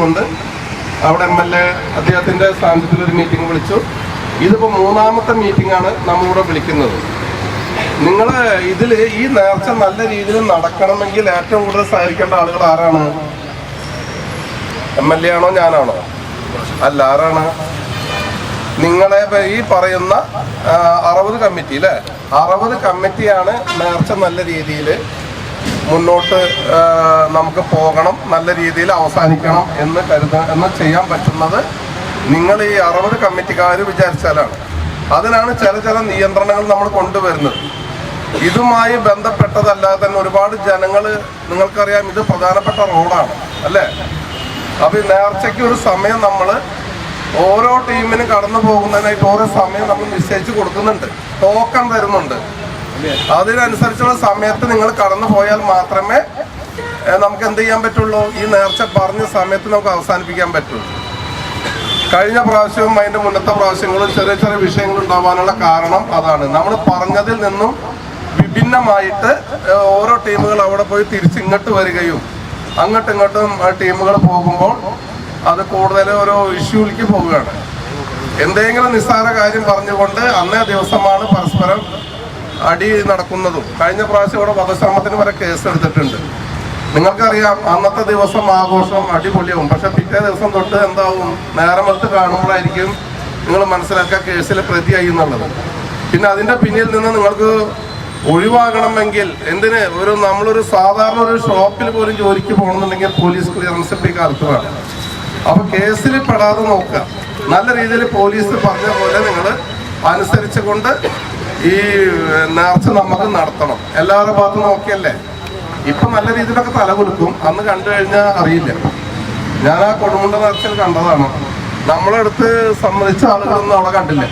കൊണ്ട് അവിടെ M L A അദ്ദേഹത്തിന്റെ സ്ഥാനത്തിൽ ഒരു മീറ്റിംഗ് വിളിച്ചു. ഇതിപ്പോ മൂന്നാമത്തെ മീറ്റിംഗ് ആണ് നമ്മളിവിടെ വിളിക്കുന്നത്. നിങ്ങൾ ഇതിൽ ഈ നേർച്ച നല്ല രീതിയിൽ നടക്കണമെങ്കിൽ ഏറ്റവും കൂടുതൽ സഹായിക്കേണ്ട ആളുകൾ ആരാണ്? എം എൽ എ ആണോ ഞാനാണോ? അല്ല ആരാണ്? നിങ്ങളെ ഈ പറയുന്ന അറുപത് കമ്മിറ്റി അല്ലേ? അറുപത് കമ്മിറ്റിയാണ് നേർച്ച നല്ല രീതിയിൽ മുന്നോട്ട് നമുക്ക് പോകണം നല്ല രീതിയിൽ അവസാനിക്കണം എന്ന് കരുത എന്ന് ചെയ്യാൻ പറ്റുന്നത് നിങ്ങൾ ഈ അറുപത് കമ്മിറ്റിക്കാർ വിചാരിച്ചാലാണ്. അതിനാണ് ചില ചില നിയന്ത്രണങ്ങൾ നമ്മൾ കൊണ്ടുവരുന്നത്. ഇതുമായി ബന്ധപ്പെട്ടതല്ലാതെ തന്നെ ഒരുപാട് ജനങ്ങൾ നിങ്ങൾക്കറിയാം ഇത് പ്രധാനപ്പെട്ട റോഡാണ് അല്ലേ? അപ്പോൾ നേർച്ചയ്ക്ക് ഒരു സമയം നമ്മൾ ഓരോ ടീമിനും കടന്നു പോകുന്നതിനായിട്ട് ഓരോ സമയം നമ്മൾ നിശ്ചയിച്ച് കൊടുക്കുന്നുണ്ട്. ടോക്കൺ തരുന്നുണ്ട്. അതിനനുസരിച്ചുള്ള സമയത്ത് നിങ്ങൾ കടന്നു പോയാൽ മാത്രമേ നമുക്ക് എന്ത് ചെയ്യാൻ പറ്റുള്ളൂ? ഈ നേർച്ച പറഞ്ഞ സമയത്ത് നമുക്ക് അവസാനിപ്പിക്കാൻ പറ്റുള്ളൂ കഴിഞ്ഞ പ്രാവശ്യവും അതിന്റെ മുന്നത്തെ പ്രാവശ്യങ്ങളും ചെറിയ ചെറിയ വിഷയങ്ങൾ ഉണ്ടാവാനുള്ള കാരണം അതാണ്. നമ്മൾ പറഞ്ഞതിൽ നിന്നും വിഭിന്നമായിട്ട് ഓരോ ടീമുകൾ അവിടെ പോയി തിരിച്ച് ഇങ്ങോട്ട് വരികയും അങ്ങോട്ടും ഇങ്ങോട്ടും ടീമുകൾ പോകുമ്പോൾ അത് കൂടുതൽ ഒരു ഇഷ്യൂലേക്ക് പോവുകയാണ്. എന്തെങ്കിലും നിസ്സാര കാര്യം പറഞ്ഞുകൊണ്ട് അന്നേ ദിവസമാണ് പരസ്പരം അടി നടക്കുന്നതും. കഴിഞ്ഞ പ്രാവശ്യം ഇവിടെ വധശ്രമത്തിന് വരെ കേസെടുത്തിട്ടുണ്ട്. നിങ്ങൾക്കറിയാം അന്നത്തെ ദിവസം ആഘോഷം അടിപൊളിയാവും. പക്ഷെ പിറ്റേ ദിവസം തൊട്ട് എന്താവും? നേരം വെളുത്ത് കാണുമ്പോഴായിരിക്കും നിങ്ങൾ മനസ്സിലാക്കുക കേസിൽ പ്രതിയായി എന്നുള്ളത്. പിന്നെ അതിന്റെ പിന്നിൽ നിന്ന് നിങ്ങൾക്ക് ഒഴിവാകണമെങ്കിൽ എന്തിന്? ഒരു നമ്മളൊരു സാധാരണ ഒരു ഷോപ്പിൽ പോലും ജോലിക്ക് പോകണമെന്നുണ്ടെങ്കിൽ പോലീസ് ക്ലിയറൻസ് ഇപ്പോൾ ഈ കാലത്ത് വേണം അപ്പൊ കേസിൽ പെടാതെ നോക്കുക. നല്ല രീതിയിൽ പോലീസ് പറഞ്ഞ പോലെ നിങ്ങൾ അനുസരിച്ചുകൊണ്ട് ഈ നേർച്ച നമുക്ക് നടത്തണം. എല്ലാവരുടെ ഭാഗത്തും നോക്കിയല്ലേ? ഇപ്പൊ നല്ല രീതിയിലൊക്കെ തല കൊടുക്കും അന്ന് കണ്ടു കഴിഞ്ഞാൽ അറിയില്ല. ഞാൻ ആ കൊടുമുണ്ട നേർച്ചയിൽ കണ്ടതാണ്. നമ്മളെടുത്ത് സമ്മതിച്ച ആളുകളൊന്നും അവിടെ കണ്ടില്ല.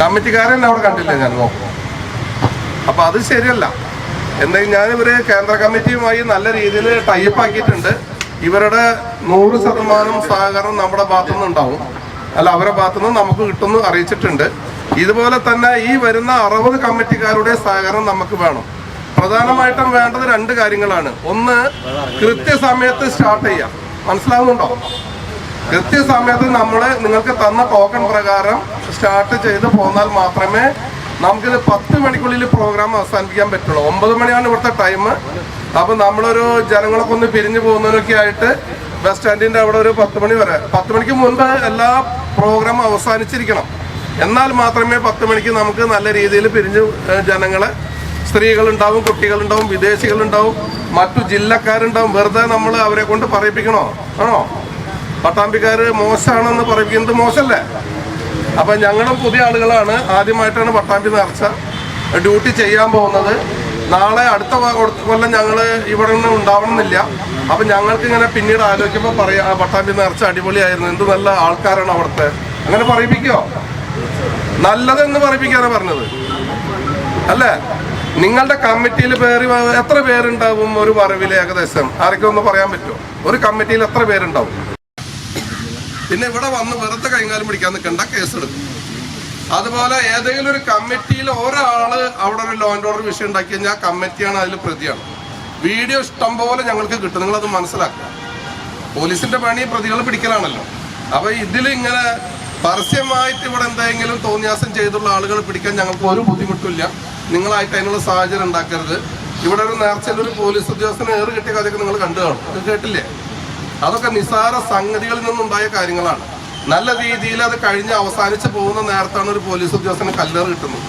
കമ്മിറ്റിക്കാരെ തന്നെ അവിടെ കണ്ടില്ല ഞാൻ നോക്കും. അപ്പൊ അത് ശരിയല്ല. എന്തെങ്കിലും ഞാനിവര് കേന്ദ്ര കമ്മിറ്റിയുമായി നല്ല രീതിയിൽ ടൈപ്പ് ആക്കിയിട്ടുണ്ട് ഇവരുടെ നൂറ് ശതമാനം സഹകരണം നമ്മുടെ ഭാഗത്തുനിന്ന് ഉണ്ടാവും അല്ല അവരുടെ ഭാഗത്തുനിന്ന് നമുക്ക് കിട്ടുമെന്ന് അറിയിച്ചിട്ടുണ്ട്. ഇതുപോലെ തന്നെ ഈ വരുന്ന അറുപത് കമ്മിറ്റിക്കാരുടെ സഹകരണം നമുക്ക് വേണം. പ്രധാനമായിട്ടും വേണ്ടത് രണ്ട് കാര്യങ്ങളാണ്. ഒന്ന് കൃത്യസമയത്ത് സ്റ്റാർട്ട് ചെയ്യാം മനസ്സിലാവുന്നുണ്ടോ? കൃത്യസമയത്ത് നമ്മൾ നിങ്ങൾക്ക് തന്ന ടോക്കൺ പ്രകാരം സ്റ്റാർട്ട് ചെയ്ത് പോന്നാൽ മാത്രമേ നമുക്കിത് പത്ത് മണിക്കുള്ളിൽ പ്രോഗ്രാം അവസാനിപ്പിക്കാൻ പറ്റുള്ളൂ. ഒമ്പത് മണിയാണ് ഇവിടുത്തെ ടൈം അപ്പം നമ്മളൊരു ജനങ്ങളൊക്കെ ഒന്ന് പിരിഞ്ഞു പോകുന്നതിനൊക്കെ ആയിട്ട് ബസ് സ്റ്റാൻഡിന്റെ അവിടെ ഒരു പത്ത് മണി വരെ. പത്ത് മണിക്ക് മുൻപ് എല്ലാ പ്രോഗ്രാം അവസാനിച്ചിരിക്കണം. എന്നാൽ മാത്രമേ പത്ത് മണിക്ക് നമുക്ക് നല്ല രീതിയിൽ പിരിഞ്ഞു ജനങ്ങളെ സ്ത്രീകളുണ്ടാവും കുട്ടികളുണ്ടാവും വിദേശികളുണ്ടാവും മറ്റു ജില്ലക്കാരുണ്ടാവും. വെറുതെ നമ്മൾ അവരെ കൊണ്ട് പറയിപ്പിക്കണോ? ആണോ? പട്ടാമ്പിക്കാർ മോശമാണെന്ന് പറയിപ്പിക്കുന്നത് മോശമല്ലേ? അപ്പം ഞങ്ങളും പുതിയ ആളുകളാണ്. ആദ്യമായിട്ടാണ് പട്ടാമ്പി നേർച്ച ഡ്യൂട്ടി ചെയ്യാൻ പോകുന്നത്. നാളെ അടുത്ത കൊല്ലം ഞങ്ങൾ ഇവിടെ നിന്ന് ഉണ്ടാവണമെന്നില്ല. അപ്പം ഞങ്ങൾക്ക് ഇങ്ങനെ പിന്നീട് ആലോചിക്കുമ്പോൾ പറയാം പട്ടാമ്പി നേർച്ച അടിപൊളിയായിരുന്നു. എന്ത് നല്ല ആൾക്കാരാണ് അവിടുത്തെ. അങ്ങനെ പറയിപ്പിക്കോ? നല്ലതെന്ന് പറയിപ്പിക്കാനാ പറഞ്ഞത്. അല്ലേ? നിങ്ങളുടെ കമ്മിറ്റിയിൽ പേര് എത്ര പേരുണ്ടാവും ഒരു വരവിൽ ഏകദേശം? ആരൊക്കെ ഒന്ന് പറയാൻ പറ്റുമോ? ഒരു കമ്മിറ്റിയിൽ എത്ര പേരുണ്ടാവും? പിന്നെ ഇവിടെ വന്ന് വെറുതെ കൈകാലം പിടിക്കാൻ നിൽക്കണ്ട കേസെടുക്കും അതുപോലെ ഏതെങ്കിലും ഒരു കമ്മിറ്റിയിൽ ഒരാൾ അവിടെ ഒരു ലോ ആൻഡ് ഓർഡർ വിഷയം ഉണ്ടാക്കി കഴിഞ്ഞാൽ കമ്മിറ്റിയാണ് അതിൽ പ്രതിയാണ്. വീഡിയോ ഇഷ്ടം പോലെ ഞങ്ങൾക്ക് കിട്ടും. നിങ്ങളത് മനസ്സിലാക്കുക. പോലീസിന്റെ പണി പ്രതികളെ പിടിക്കലാണല്ലോ. അപ്പൊ ഇതിൽ ഇങ്ങനെ പരസ്യമായിട്ട് ഇവിടെ എന്തെങ്കിലും തോന്നിയാസം ചെയ്തുള്ള ആളുകൾ പിടിക്കാൻ ഞങ്ങൾക്ക് ഒരു ബുദ്ധിമുട്ടില്ല. നിങ്ങളായിട്ട് അതിനുള്ള സാഹചര്യം ഉണ്ടാക്കരുത്. ഇവിടെ ഒരു നേർച്ചയിൽ ഒരു പോലീസ് ഉദ്യോഗസ്ഥന് ഏറ് കിട്ടിയ കഥയൊക്കെ നിങ്ങൾ കണ്ടു കാണും. അത് കേട്ടില്ലേ? അതൊക്കെ നിസാര സംഗതികളിൽ നിന്നുണ്ടായ കാര്യങ്ങളാണ്. നല്ല രീതിയിൽ അത് കഴിഞ്ഞ് അവസാനിച്ച് പോകുന്ന നേരത്താണ് ഒരു പോലീസ് ഉദ്യോഗസ്ഥന് കല്ലേറ് കിട്ടുന്നത്.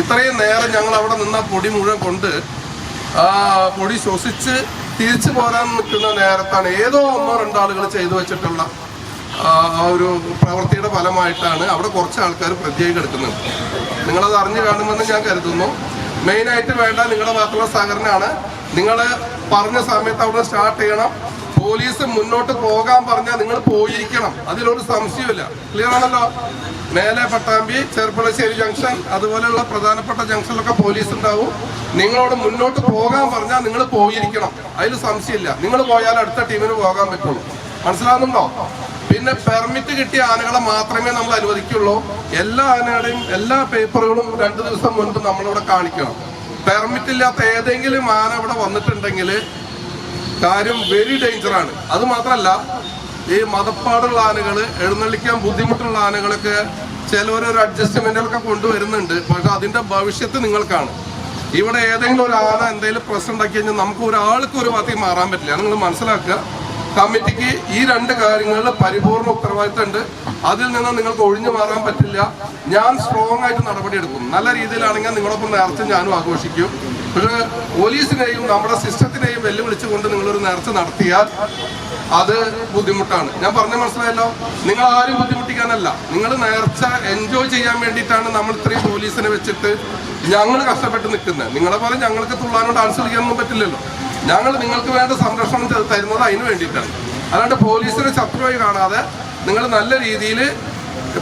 ഇത്രയും നേരം ഞങ്ങൾ അവിടെ നിന്ന പൊടി മുഴുവൻ കൊണ്ട് പൊടി ശ്വസിച്ച് തിരിച്ചു പോരാൻ നിൽക്കുന്ന നേരത്താണ് ഏതോ ഒന്നോ രണ്ടോ ആളുകൾ ചെയ്തു വെച്ചിട്ടുള്ള ആ ഒരു പ്രവൃത്തിയുടെ ഫലമായിട്ടാണ് അവിടെ കുറച്ച് ആൾക്കാർ പ്രത്യേകം എടുക്കുന്നത്. നിങ്ങളത് അറിഞ്ഞു കാണുമെന്ന് ഞാൻ കരുതുന്നു. മെയിനായിട്ട് വേണ്ട നിങ്ങളുടെ ഭാഗത്തുള്ള സഹകരണമാണ്. നിങ്ങൾ പറഞ്ഞ സമയത്ത് അവിടെ സ്റ്റാർട്ട് ചെയ്യണം. പോലീസ് മുന്നോട്ട് പോകാൻ പറഞ്ഞാൽ നിങ്ങൾ പോയിരിക്കണം. അതിലൊരു സംശയമില്ല ക്ലിയർ ആണല്ലോ? മേലെ പട്ടാമ്പി ചെറുപ്പളശ്ശേരി ജംഗ്ഷൻ അതുപോലെയുള്ള പ്രധാനപ്പെട്ട ജംഗ്ഷനിലൊക്കെ പോലീസ് ഉണ്ടാവും. നിങ്ങളോട് മുന്നോട്ട് പോകാൻ പറഞ്ഞാൽ നിങ്ങൾ പോയിരിക്കണം. അതിൽ സംശയമില്ല. നിങ്ങൾ പോയാൽ അടുത്ത ടീമിന് പോകാൻ പറ്റുള്ളൂ. മനസ്സിലാവുന്നുണ്ടോ? പിന്നെ പെർമിറ്റ് കിട്ടിയ ആനകളെ മാത്രമേ നമ്മൾ അനുവദിക്കുള്ളൂ. എല്ലാ ആനയുടെയും എല്ലാ പേപ്പറുകളും രണ്ടു ദിവസം മുൻപ് നമ്മളിവിടെ കാണിക്കണം. പെർമിറ്റ് ഇല്ലാത്ത ഏതെങ്കിലും ആന ഇവിടെ വന്നിട്ടുണ്ടെങ്കിൽ കാര്യം വെരി ഡേഞ്ചറാണ് അത് മാത്രമല്ല ഈ മതപ്പാടുള്ള ആനകൾ എഴുന്നള്ളിക്കാൻ ബുദ്ധിമുട്ടുള്ള ആനകളൊക്കെ ചിലവരൊരു അഡ്ജസ്റ്റ്മെന്റുകളൊക്കെ കൊണ്ടുവരുന്നുണ്ട്. പക്ഷെ അതിന്റെ ഭവിഷ്യത്ത് നിങ്ങൾക്കാണ് ഇവിടെ ഏതെങ്കിലും ഒരു ആന എന്തെങ്കിലും പ്രശ്നം ഉണ്ടാക്കി കഴിഞ്ഞാൽ നമുക്ക് ഒരാൾക്ക് ഒരു ഭാഗത്തേക്ക് മാറാൻ പറ്റില്ല. നിങ്ങൾ മനസ്സിലാക്കുക. കമ്മിറ്റിക്ക് ഈ രണ്ട് കാര്യങ്ങളിൽ പരിപൂർണ ഉത്തരവാദിത്തം ഉണ്ട് അതിൽ നിന്ന് നിങ്ങൾക്ക് ഒഴിഞ്ഞു മാറാൻ പറ്റില്ല. ഞാൻ സ്ട്രോങ് ആയിട്ട് നടപടിയെടുക്കും നല്ല രീതിയിലാണെങ്കിൽ നിങ്ങളൊപ്പം നേർച്ച ഞാനും ആഘോഷിക്കും. പക്ഷേ പോലീസിനെയും നമ്മുടെ സിസ്റ്റത്തിനെയും വെല്ലുവിളിച്ചുകൊണ്ട് നിങ്ങളൊരു നേർച്ച നടത്തിയാൽ അത് ബുദ്ധിമുട്ടാണ്. ഞാൻ പറഞ്ഞ മനസ്സിലായല്ലോ? നിങ്ങൾ ആരും ബുദ്ധിമുട്ടിക്കാനല്ല. നിങ്ങൾ നേർച്ച എൻജോയ് ചെയ്യാൻ വേണ്ടിയിട്ടാണ് നമ്മൾ ഇത്രയും പോലീസിനെ വെച്ചിട്ട് ഞങ്ങൾ കഷ്ടപ്പെട്ട് നിൽക്കുന്നത്. നിങ്ങളെ പോലെ ഞങ്ങൾക്ക് തുള്ളാനോ ഡാൻസ് കളിക്കാനൊന്നും പറ്റില്ലല്ലോ. ഞങ്ങൾ നിങ്ങൾക്ക് വേണ്ട സംരക്ഷണം തരുന്നത് അതിന് വേണ്ടിയിട്ടാണ്. അല്ലാണ്ട് പോലീസിനെ ശത്രുവായി കാണാതെ നിങ്ങൾ നല്ല രീതിയിൽ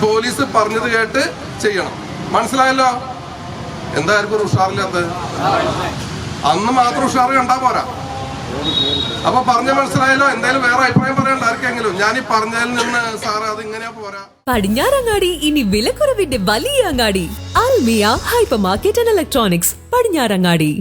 പോലീസ് പറഞ്ഞത് കേട്ട് ചെയ്യണം. മനസ്സിലായല്ലോ? എന്തായിരിക്കും ഒരു ഉഷാറില്ലാത്തത്? അന്ന് മാത്രം ഉഷാർ കണ്ടാ പോരാ. അപ്പൊ പറഞ്ഞ മനസ്സിലായല്ലോ? എന്തായാലും വേറെ അഭിപ്രായം പറയണ്ട. ആർക്കെങ്കിലും? ഞാൻ ഈ പറഞ്ഞതിൽ നിന്ന് സാർ അത് ഇങ്ങനെയാ പോരാ. പടിഞ്ഞാറങ്ങാടി ഇനി വിലക്കുറവിന്റെ വലിയ അങ്ങാടി. Almiya hyper market and electronics Padinjarangadi.